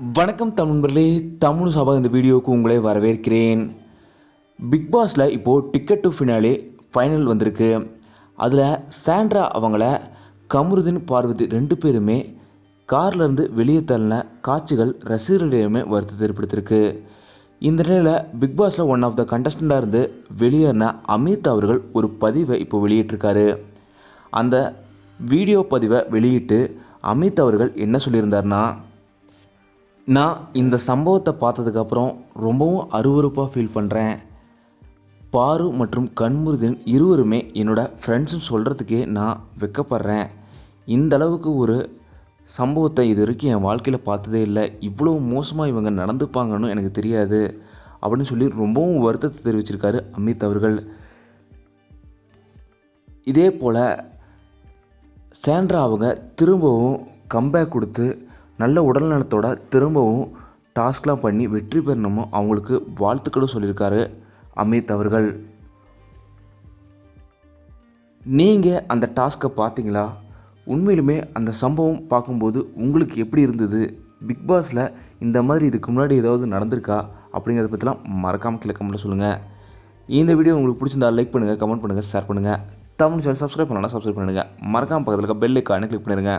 வணக்கம் தமிழர்களே தமிழ் சபா இந்த வீடியோவுக்கு உங்களை வரவேற்கிறேன். பிக் பாஸில் இப்போது டிக்கெட் டு ஃபினாலே ஃபைனல் வந்திருக்கு. அதில் சாண்ட்ரா அவங்கள கமருதீன் பார்வதி ரெண்டு பேருமே கார்லேருந்து வெளியே தள்ளின காட்சிகள் ரசிகர்களிடமே வருத்தத்தை ஏற்படுத்தியிருக்கு. இந்த நிலையில் பிக் பாஸில் ஒன் ஆஃப் த கண்டஸ்டண்ட்டாக இருந்து வெளியேறின அமித் அவர்கள் ஒரு பதிவை இப்போ வெளியிட்டிருக்காரு. அந்த வீடியோ பதிவை வெளியிட்டு அமித் அவர்கள் என்ன சொல்லியிருந்தாருன்னா நான் இந்த சம்பவத்தை பார்த்ததுக்கப்புறம் ரொம்பவும் அருவருப்பாக ஃபீல் பண்ணுறேன் பாரு மற்றும் கண்முருதன் இருவருமே என்னோட ஃப்ரெண்ட்ஸுன்னு சொல்கிறதுக்கே நான் வெக்கப்படுறேன். இந்த அளவுக்கு ஒரு சம்பவத்தை இது வரைக்கும் என் வாழ்க்கையில் பார்த்ததே இல்லை. இவ்வளோ மோசமாக இவங்க நடந்துப்பாங்கன்னு எனக்கு தெரியாது. அப்படின்னு சொல்லி ரொம்பவும் வருத்தத்தை தெரிவிச்சிருக்காரு அமித் அவர்கள். இதே போல் சேண்ட்ரா அவங்க திரும்பவும் கம்பேக் கொடுத்து நல்ல உடல் நலத்தோட திரும்பவும் டாஸ்க்லாம் பண்ணி வெற்றி பெறணுமோ அவங்களுக்கு வாழ்த்துக்களும் சொல்லியிருக்காரு அமித் அவர்கள். நீங்கள் அந்த டாஸ்க்கை பார்த்தீங்களா? உண்மையிலுமே அந்த சம்பவம் பார்க்கும்போது உங்களுக்கு எப்படி இருந்தது? பிக் பாஸில் இந்த மாதிரி இதுக்கு முன்னாடி ஏதாவது நடந்திருக்கா? அப்படிங்கிறத பற்றிலாம் மறக்காமல் கீழே கமெண்ட்டில் சொல்லுங்கள் இந்த வீடியோ உங்களுக்கு பிடிச்சிருந்தா லைக் பண்ணுங்கள் கமெண்ட் பண்ணுங்கள் ஷேர் பண்ணுங்கள் தமிழ் சேனல் சப்ஸ்கிரைப் பண்ணலாம் சப்ஸ்கிரைப் பண்ணுங்கள் மறக்காமல் பக்கத்தில் இருக்க பெல் ஐக்கானே கிளிக் பண்ணிடுங்க